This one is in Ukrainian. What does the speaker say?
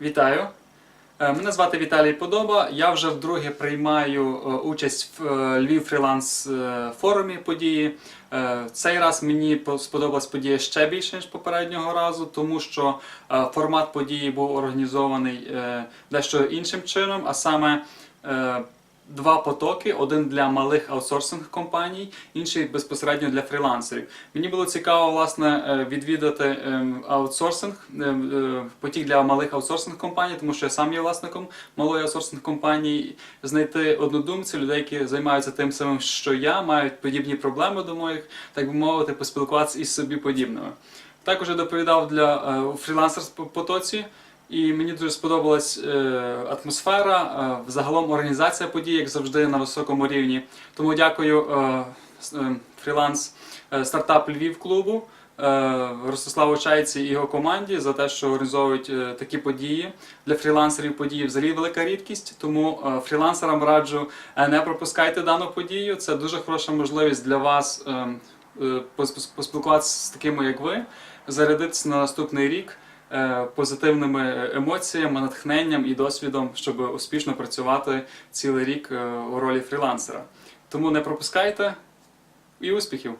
Вітаю! Е, Мене звати Віталій Подоба. Я вже вдруге приймаю е, участь в е, Львів фріланс форумі події. Цей раз мені по- сподобалась подія ще більше, ніж попереднього разу, тому що формат події був організований дещо іншим чином, а саме два потоки: один для малих аутсорсинг компаній, інший безпосередньо для фрілансерів. Мені було цікаво власне е, відвідати ем, аутсорсинг, ем, е, потік для малих аутсорсинг компаній, тому що я сам є власником малої аутсорсинг компанії, знайти однодумців, людей, які займаються тим самим, що я, мають подібні проблеми до моїх, так би мовити, поспілкуватися із собі подібними. Також я доповідав для е, у фрілансерс потоці. І мені дуже сподобалась е, атмосфера, е, загалом організація подій, як завжди, на високому рівні. Тому дякую е, фріланс стартап Львів клубу Ростиславу Чайці і його команді за те, що організовують такі події. Для фрілансерів події взагалі велика рідкість. Тому фрілансерам раджу не пропускайте дану подію. Це дуже хороша можливість для вас е, е, пос- поспілкуватися з такими, як ви, зарядитися на наступний рік позитивними емоціями, натхненням і досвідом, щоб успішно працювати цілий рік е, у ролі фрілансера. Тому не пропускайте і успіхів!